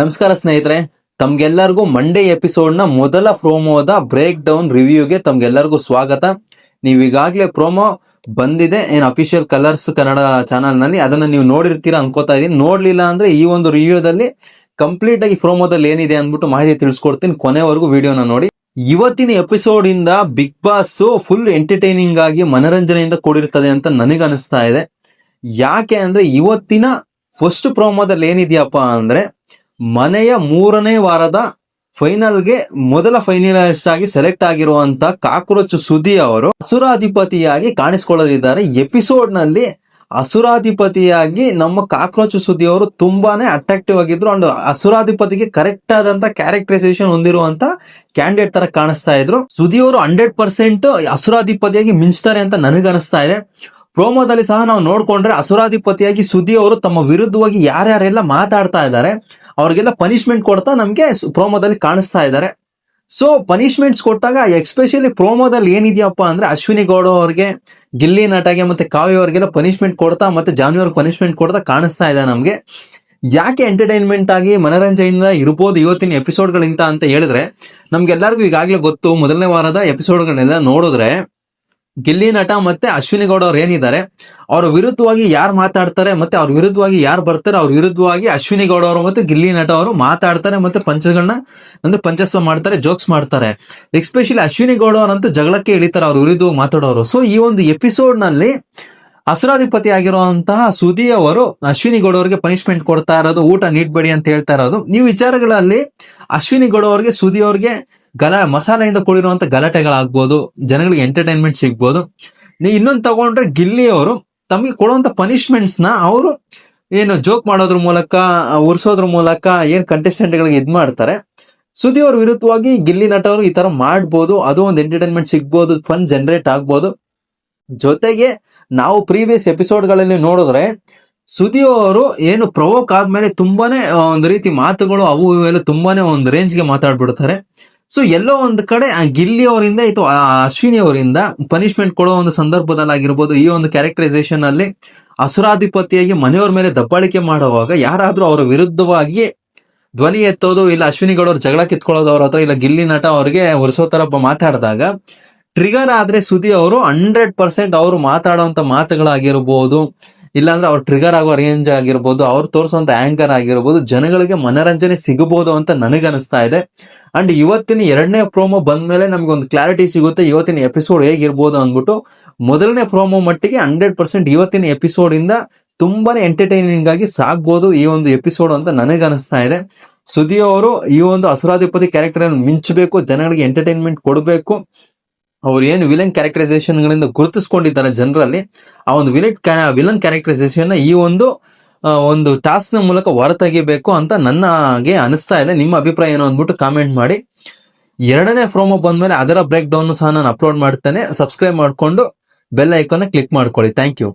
ನಮಸ್ಕಾರ ಸ್ನೇಹಿತರೆ, ತಮ್ಗೆಲ್ಲರಿಗೂ ಮಂಡೇ ಎಪಿಸೋಡ್ನ ಮೊದಲ ಪ್ರೋಮೋದ ಬ್ರೇಕ್ ಡೌನ್ ರಿವ್ಯೂಗೆ ತಮ್ಗೆಲ್ಲರಿಗೂ ಸ್ವಾಗತ. ನೀವು ಈಗಾಗಲೇ ಪ್ರೋಮೋ ಬಂದಿದೆ, ಏನ್ ಅಫಿಷಿಯಲ್ ಕಲರ್ಸ್ ಕನ್ನಡ ಚಾನಲ್ನಲ್ಲಿ ಅದನ್ನ ನೀವು ನೋಡಿರ್ತೀರಾ ಅನ್ಕೋತಾ ಇದೀನಿ ನೋಡ್ಲಿಲ್ಲ ಅಂದ್ರೆ ಈ ಒಂದು ರಿವ್ಯೂದಲ್ಲಿ ಕಂಪ್ಲೀಟ್ ಆಗಿ ಪ್ರೋಮೋದಲ್ಲಿ ಏನಿದೆ ಅಂದ್ಬಿಟ್ಟು ಮಾಹಿತಿ ತಿಳಿಸ್ಕೊಡ್ತೀನಿ ಕೊನೆವರೆಗೂ ವಿಡಿಯೋನ ನೋಡಿ. ಇವತ್ತಿನ ಎಪಿಸೋಡ್ ಇಂದ ಬಿಗ್ ಬಾಸ್ ಫುಲ್ ಎಂಟರ್ಟೈನಿಂಗ್ ಆಗಿ ಮನರಂಜನೆಯಿಂದ ಕೂಡಿರ್ತದೆ ಅಂತ ನನಗೆ ಅನಿಸ್ತಾ ಇದೆ. ಯಾಕೆ ಅಂದ್ರೆ ಇವತ್ತಿನ ಫಸ್ಟ್ ಪ್ರೋಮೋದಲ್ಲಿ ಏನಿದೆಯಪ್ಪ ಅಂದ್ರೆ ಮನೆಯ ಮೂರನೇ ವಾರದ ಫೈನಲ್ಗೆ ಮೊದಲ ಫೈನಲಿಸ್ಟ್ ಆಗಿ ಸೆಲೆಕ್ಟ್ ಆಗಿರುವಂತ ಕಾಕ್ರೋಚ್ ಸುದಿ ಅವರು ಅಸುರಾಧಿಪತಿಯಾಗಿ ಕಾಣಿಸ್ಕೊಳ್ಳಲಿದ್ದಾರೆ. ಎಪಿಸೋಡ್ನಲ್ಲಿ ಅಸುರಾಧಿಪತಿಯಾಗಿ ನಮ್ಮ ಕಾಕ್ರೋಚ್ ಸುದ್ದಿ ಅವರು ತುಂಬಾನೇ ಅಟ್ರಾಕ್ಟಿವ್ ಆಗಿದ್ರು. ಅಂಡ್ ಅಸುರಾಧಿಪತಿಗೆ ಕರೆಕ್ಟ್ ಆದಂತ ಕ್ಯಾರೆಕ್ಟರೈಸೇಷನ್ ಹೊಂದಿರುವಂತ ಕ್ಯಾಂಡಿಡೇಟ್ ತರ ಕಾಣಿಸ್ತಾ ಇದ್ರು. ಸುದಿ ಅವರು ಹಂಡ್ರೆಡ್ ಪರ್ಸೆಂಟ್ ಅಸುರಾಧಿಪತಿಯಾಗಿ ಮಿಂಚ್ತಾರೆ ಅಂತ ನನಗನಿಸ್ತಾ ಇದೆ. ಪ್ರೋಮೋದಲ್ಲಿ ಸಹ ನಾವು ನೋಡ್ಕೊಂಡ್ರೆ ಅಸುರಾಧಿಪತಿಯಾಗಿ ಸುದ್ದಿ ಅವರು ತಮ್ಮ ವಿರುದ್ಧವಾಗಿ ಯಾರ್ಯಾರೆಲ್ಲ ಮಾತಾಡ್ತಾ ಇದ್ದಾರೆ, ಅವ್ರಿಗೆಲ್ಲ ಪನಿಷ್ಮೆಂಟ್ ಕೊಡ್ತಾ ನಮ್ಗೆ ಪ್ರೋಮೋದಲ್ಲಿ ಕಾಣಿಸ್ತಾ ಇದ್ದಾರೆ. ಸೊ ಪನಿಷ್ಮೆಂಟ್ಸ್ ಕೊಟ್ಟಾಗ ಎಕ್ಸ್ಪೆಷಲಿ ಪ್ರೋಮೋದಲ್ಲಿ ಏನಿದೆಯಪ್ಪ ಅಂದ್ರೆ ಅಶ್ವಿನಿ ಗೌಡ ಅವ್ರಿಗೆ, ಗಿಲ್ಲಿ ನಟಗೆ ಮತ್ತೆ ಕಾವ್ಯ ಅವ್ರಿಗೆಲ್ಲ ಪನಿಷ್ಮೆಂಟ್ ಕೊಡ್ತಾ ಮತ್ತೆ ಜಾನ್ವಿ ಅವ್ರಿಗೆ ಪನಿಷ್ಮೆಂಟ್ ಕೊಡ್ತಾ ಕಾಣಿಸ್ತಾ ಇದೆ ನಮ್ಗೆ. ಯಾಕೆ ಎಂಟರ್ಟೈನ್ಮೆಂಟ್ ಆಗಿ ಮನರಂಜನೆಯಿಂದ ಇರ್ಬೋದು ಇವತ್ತಿನ ಎಪಿಸೋಡ್ಗಳಿಂತ ಅಂತ ಹೇಳಿದ್ರೆ, ನಮ್ಗೆಲ್ಲರಿಗೂ ಈಗಾಗಲೇ ಗೊತ್ತು, ಮೊದಲನೇ ವಾರದ ಎಪಿಸೋಡ್ಗಳನ್ನೆಲ್ಲ ನೋಡಿದ್ರೆ ಗಿಲ್ಲಿ ನಟ ಮತ್ತೆ ಅಶ್ವಿನಿ ಗೌಡ ಅವ್ರು ಏನಿದ್ದಾರೆ, ಅವ್ರ ವಿರುದ್ಧವಾಗಿ ಯಾರು ಮಾತಾಡ್ತಾರೆ ಮತ್ತೆ ಅವ್ರ ವಿರುದ್ಧವಾಗಿ ಯಾರು ಬರ್ತಾರೆ, ಅವ್ರ ವಿರುದ್ಧವಾಗಿ ಅಶ್ವಿನಿ ಗೌಡ ಅವರು ಮತ್ತೆ ಗಿಲ್ಲಿ ನಟ ಅವರು ಮಾತಾಡ್ತಾರೆ ಮತ್ತೆ ಪಂಚಗಳನ್ನ ಅಂದ್ರೆ ಪಂಚಸ್ವ ಮಾಡ್ತಾರೆ, ಜೋಕ್ಸ್ ಮಾಡ್ತಾರೆ. ಎಸ್ಪೆಷಲಿ ಅಶ್ವಿನಿ ಗೌಡ ಅವರಂತೂ ಜಗಳಕ್ಕೆ ಇಳಿತಾರೆ, ಅವ್ರ ವಿರುದ್ಧವಾಗಿ ಮಾತಾಡೋರು. ಸೊ ಈ ಒಂದು ಎಪಿಸೋಡ್ನಲ್ಲಿ ಅಸುರಾಧಿಪತಿ ಆಗಿರುವಂತಹ ಸುದಿ ಅವರು ಅಶ್ವಿನಿ ಗೌಡ ಅವರಿಗೆ ಪನಿಷ್ಮೆಂಟ್ ಕೊಡ್ತಾ ಇರೋದು, ಊಟ ನೀಡ್ಬೇಡಿ ಅಂತ ಹೇಳ್ತಾ ಇರೋದು. ಈ ವಿಚಾರಗಳಲ್ಲಿ ಅಶ್ವಿನಿ ಗೌಡ ಅವರಿಗೆ ಸುದಿ ಅವ್ರಿಗೆ ಗಲ ಮಸಾಲೆಯಿಂದ ಕೂಡಿರುವಂತ ಗಲಾಟೆಗಳಾಗ್ಬೋದು, ಜನಗಳಿಗೆ ಎಂಟರ್ಟೈನ್ಮೆಂಟ್ ಸಿಗ್ಬೋದು. ಇನ್ನೊಂದು ತಗೊಂಡ್ರೆ ಗಿಲ್ಲಿ ಅವರು, ತಮಗೆ ಕೊಡುವಂತ ಪನಿಷ್ಮೆಂಟ್ಸ್ನ ಅವರು ಏನು ಜೋಕ್ ಮಾಡೋದ್ರ ಮೂಲಕ ಉರ್ಸೋದ್ರ ಮೂಲಕ, ಏನ್ ಕಂಟೆಸ್ಟೆಂಟ್ ಗಳಿಗೆ ಇದ್ ಮಾಡ್ತಾರೆ. ಸುದಿ ಅವ್ರ ವಿರುದ್ಧವಾಗಿ ಗಿಲ್ಲಿ ನಟ ಅವರು ಈ ತರ ಮಾಡ್ಬೋದು, ಅದು ಒಂದು ಎಂಟರ್ಟೈನ್ಮೆಂಟ್ ಸಿಗ್ಬೋದು ಫನ್ ಜನರೇಟ್ ಆಗ್ಬೋದು. ಜೊತೆಗೆ ನಾವು ಪ್ರೀವಿಯಸ್ ಎಪಿಸೋಡ್ಗಳಲ್ಲಿ ನೋಡಿದ್ರೆ, ಸುದಿ ಅವರು ಏನು ಪ್ರವೋಕ್ ಆದ್ಮೇಲೆ ತುಂಬಾನೇ ಒಂದು ರೀತಿ ಮಾತುಗಳು ಅವು ಇವೆಲ್ಲ ತುಂಬಾನೇ ಒಂದು ರೇಂಜ್ಗೆ ಮಾತಾಡ್ಬಿಡ್ತಾರೆ. ಸೊ ಎಲ್ಲೋ ಒಂದು ಕಡೆ, ಆ ಗಿಲ್ಲಿ ಅವರಿಂದ ಇದು ಅಶ್ವಿನಿ ಅವರಿಂದ ಪನಿಷ್ಮೆಂಟ್ ಕೊಡೋ ಒಂದು ಸಂದರ್ಭದಲ್ಲಿ ಆಗಿರ್ಬೋದು, ಈ ಒಂದು ಕ್ಯಾರೆಕ್ಟರೈಸೇಷನ್ ಅಲ್ಲಿ ಅಸುರಾಧಿಪತಿಯಾಗಿ ಮನೆಯವ್ರ ಮೇಲೆ ದಬ್ಬಾಳಿಕೆ ಮಾಡುವಾಗ ಯಾರಾದ್ರೂ ಅವರ ವಿರುದ್ಧವಾಗಿ ಧ್ವನಿ ಎತ್ತೋದು, ಇಲ್ಲ ಅಶ್ವಿನಿಗಳವ್ರ ಜಗಳ ಕಿತ್ಕೊಳ್ಳೋದು ಅವ್ರ ಹತ್ರ, ಇಲ್ಲ ಗಿಲ್ಲಿ ನಟ ಅವ್ರಿಗೆ ಒರೆಸೋ ತರ ಮಾತಾಡಿದಾಗ ಟ್ರಿಗರ್ ಆದ್ರೆ ಸುದಿ ಅವರು ಹಂಡ್ರೆಡ್ ಪರ್ಸೆಂಟ್ ಅವರು ಮಾತಾಡುವಂತ ಮಾತುಗಳಾಗಿರ್ಬೋದು, ಇಲ್ಲಾಂದ್ರೆ ಅವ್ರು ಟ್ರಿಗರ್ ಆಗೋ ರೇಂಜ್ ಆಗಿರ್ಬೋದು, ಅವ್ರು ತೋರಿಸುವಂತ ಆಂಕರ್ ಆಗಿರ್ಬೋದು, ಜನಗಳಿಗೆ ಮನರಂಜನೆ ಸಿಗಬಹುದು ಅಂತ ನನಗನಿಸ್ತಾ ಇದೆ. ಅಂಡ್ ಇವತ್ತಿನ ಎರಡನೇ ಪ್ರೋಮೋ ಬಂದ್ಮೇಲೆ ನಮ್ಗೆ ಒಂದು ಕ್ಲಾರಿಟಿ ಸಿಗುತ್ತೆ. ಇವತ್ತಿನ ಎಪಿಸೋಡ್ ಹೇಗಿರ್ಬೋದು ಅಂದ್ಬಿಟ್ಟು, ಮೊದಲನೇ ಪ್ರೋಮೋ ಮಟ್ಟಿಗೆ ಹಂಡ್ರೆಡ್ ಪರ್ಸೆಂಟ್ ಇವತ್ತಿನ ಎಪಿಸೋಡ್ ಇಂದ ತುಂಬಾನೇ ಎಂಟರ್ಟೈನಿಂಗ್ ಆಗಿ ಸಾಗ್ಬೋದು ಈ ಒಂದು ಎಪಿಸೋಡ್ ಅಂತ ನನಗೆ ಅನಿಸ್ತಾ ಇದೆ. ಸುದಿ ಅವರು ಈ ಒಂದು ಅಸುರಾಧಿಪತಿ ಕ್ಯಾರೆಕ್ಟರ್ ಅನ್ನು ಮಿಂಚಬೇಕು, ಜನಗಳಿಗೆ ಎಂಟರ್ಟೈನ್ಮೆಂಟ್ ಕೊಡಬೇಕು. ಅವ್ರು ಏನು ವಿಲನ್ ಕ್ಯಾರೆಕ್ಟರೈಸೇಷನ್ ಗಳಿಂದ ಗುರುತಿಸ್ಕೊಂಡಿದ್ದಾರೆ ಜನರಲ್ಲಿ, ಆ ಒಂದು ವಿಲನ್ ವಿಲನ್ ಕ್ಯಾರೆಕ್ಟರೈಸೇಷನ್ ಈ ಒಂದು ಒಂದು ಟಾಸ್ಕ್ ಮೂಲಕ ಹೊರತೆಗಿಬೇಕು ಅಂತ ನನಗೆ ಅನಿಸ್ತಾ ಇದೆ. ನಿಮ್ಮ ಅಭಿಪ್ರಾಯ ಏನು ಅಂದ್ಬಿಟ್ಟು ಕಾಮೆಂಟ್ ಮಾಡಿ. ಎರಡನೇ ಪ್ರೋಮೋ ಬಂದ್ಮೇಲೆ ಅದರ ಬ್ರೇಕ್ ಡೌನ್ ಸಹ ನಾನು ಅಪ್ಲೋಡ್ ಮಾಡ್ತೇನೆ. ಸಬ್ಸ್ಕ್ರೈಬ್ ಮಾಡ್ಕೊಂಡು ಬೆಲ್ ಐಕಾನ್ ಕ್ಲಿಕ್ ಮಾಡ್ಕೊಳ್ಳಿ. Thank you